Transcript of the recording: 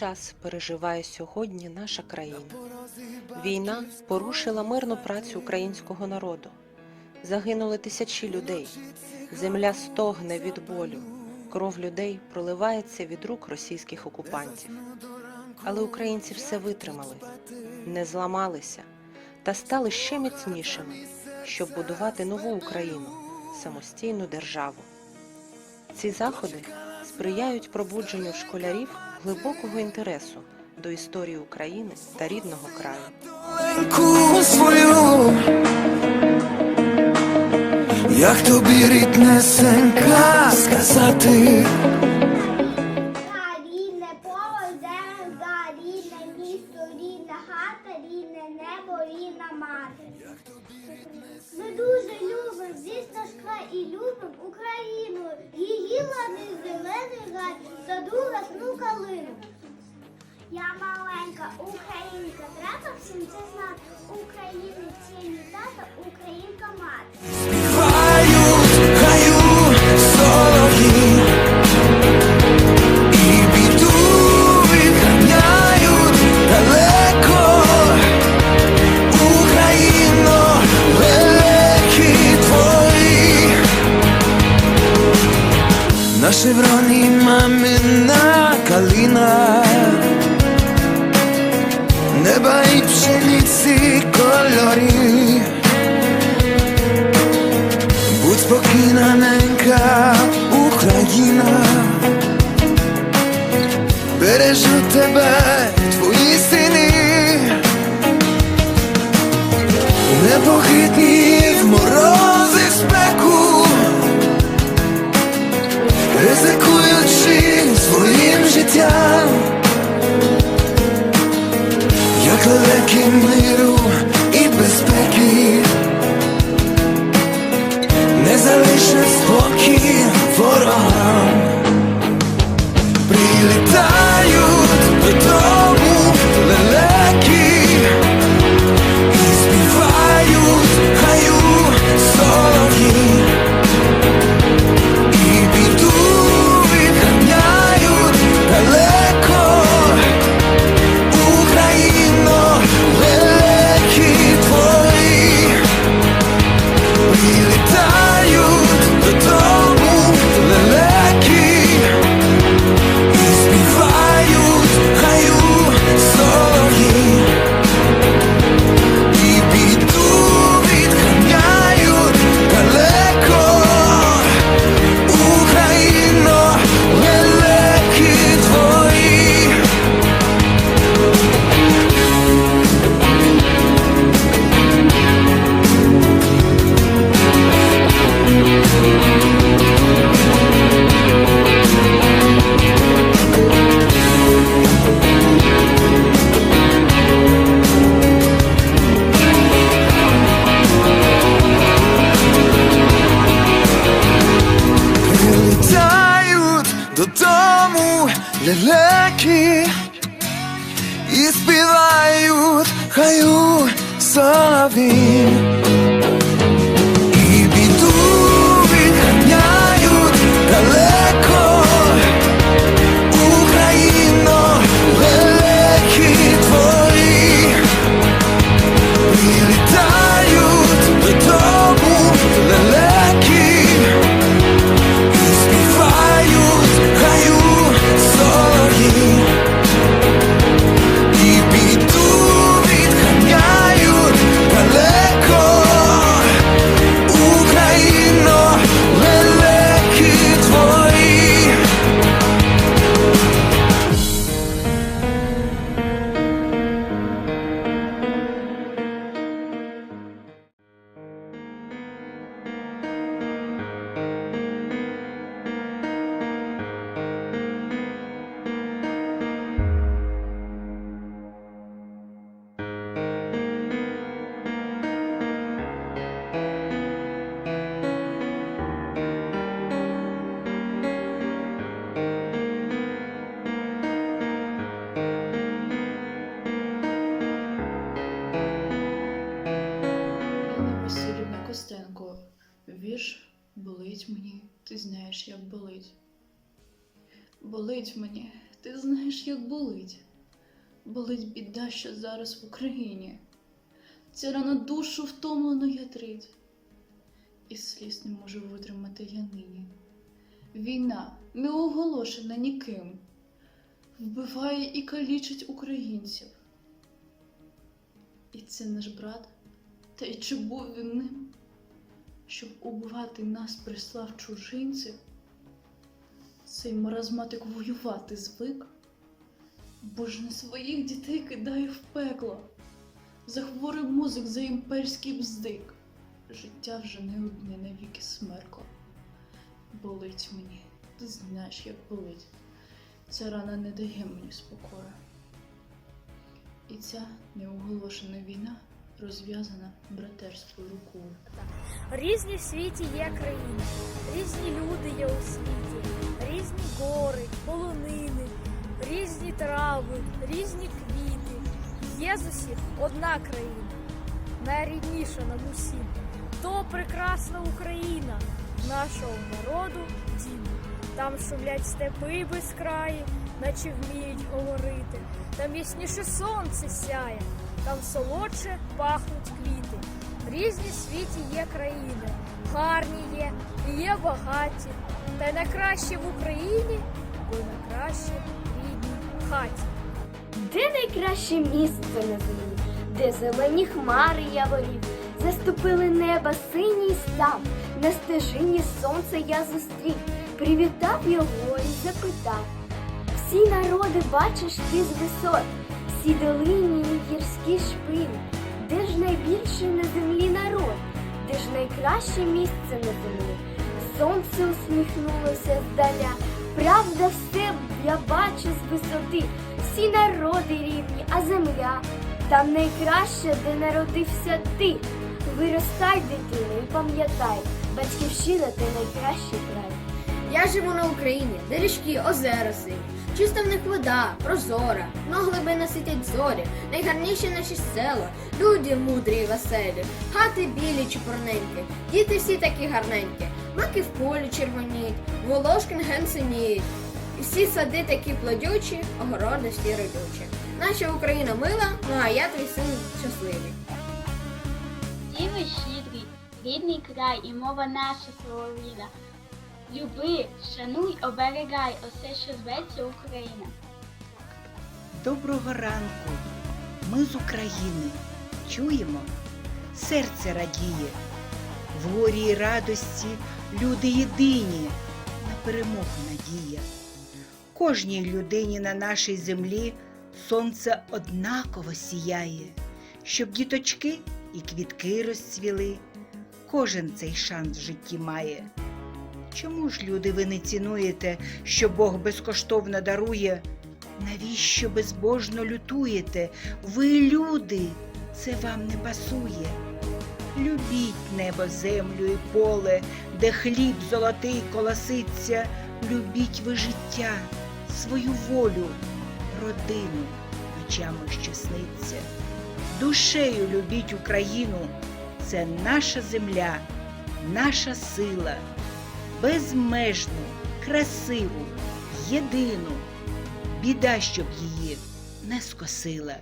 час переживає сьогодні наша країна. Війна порушила мирну працю українського народу. Загинули тисячі людей. Земля стогне від болю. Кров людей проливається від рук російських окупантів. Але українці все витримали, не зламалися та стали ще міцнішими, щоб будувати нову Україну, самостійну державу. Ці заходи сприяють пробудженню школярів глибокого інтересу до історії України та рідного краю. Як тобі ріднесенька сказати, рідне рідна мати. Ми дуже любимо, звісно ж, і любимо Україну, її ладний зелений гай, калину. Я маленька українка, треба всім це знати. України цінні тата, українка мати. Неба і пшениці кольорі. Будь спокійна, ненька Україна, бережу тебе, твої сини, непохитні в морози в спеку, ризикуючи своїм життям, як лелеки миру і безпеки Sans la болить мені, ти знаєш, як болить. Болить біда, що зараз в Україні. Ця рана душу втомлено ятрить. І сліз не можу витримати я нині. Війна, не оголошена ніким, вбиває і калічить українців. І це наш брат, та й чи був він ним, щоб убивати нас прислав чужинців? Цей маразматик воювати звик, бо ж не своїх дітей кидає в пекло, за хворий мозок, за імперський бздик. Життя вже не одне навіки смеркло. Болить мені, ти знаєш, як болить. Ця рана не дає мені спокою. І ця неоголошена війна розв'язана братерською рукою. Різні в світі є країни, різні люди є у світі, різні гори, полонини, різні трави, різні квіти. Є одна країна, найрідніша нам усім. То прекрасна Україна, нашого народу дім. Там шумлять степи без краї, наче вміють говорити. Там ясніше сонце сяє, там солодше пахнуть квіти. Різні в світі є країни, гарні є, і є багаті. Та найкраще в Україні, бо найкраще в рідній хаті. Де найкраще місце на землі, де зелені хмари яворів, заступили неба синій став, на стежині сонце я зустрів, привітав його і запитав. Всі народи бачиш ти з висот, всі долині і гірські шпилі, де ж найбільший на землі народ, де ж найкраще місце на землі? Сонце усміхнулося здаля, правда все я бачу з висоти, всі народи рівні, а земля? Там найкраще, де народився ти. Виростай, дитино, і пам'ятай, батьківщина ти найкращий край. Я живу на Україні, де річки, озера сині, чиста в них вода, прозора, но глибина сидять зорі, найгарніші наші села, люди мудрі й веселі, хати білі чепурненькі, діти всі такі гарненькі, маки в полі червоніють, волошкин ген синіють. І всі сади такі плодючі, огороди всі родючі. Наша Україна мила, ну а я твій син щасливий. Діви щедрий, рідний край і мова наша солов'їна. Люби, шануй, оберегай усе, що зветься Україна. Доброго ранку. Ми з України. Чуємо? Серце радіє. В горі радості люди єдині, на перемогу надія. Кожній людині на нашій землі сонце однаково сіяє, щоб діточки і квітки розцвіли. Кожен цей шанс в житті має. Чому ж, люди, ви не цінуєте, що Бог безкоштовно дарує? Навіщо безбожно лютуєте? Ви люди, це вам не пасує. Любіть небо, землю і поле, де хліб золотий колоситься, любіть ви життя, свою волю, родину ночами що. Душею любіть Україну, це наша земля, наша сила, безмежну, красиву, єдину біда, щоб її не скосила.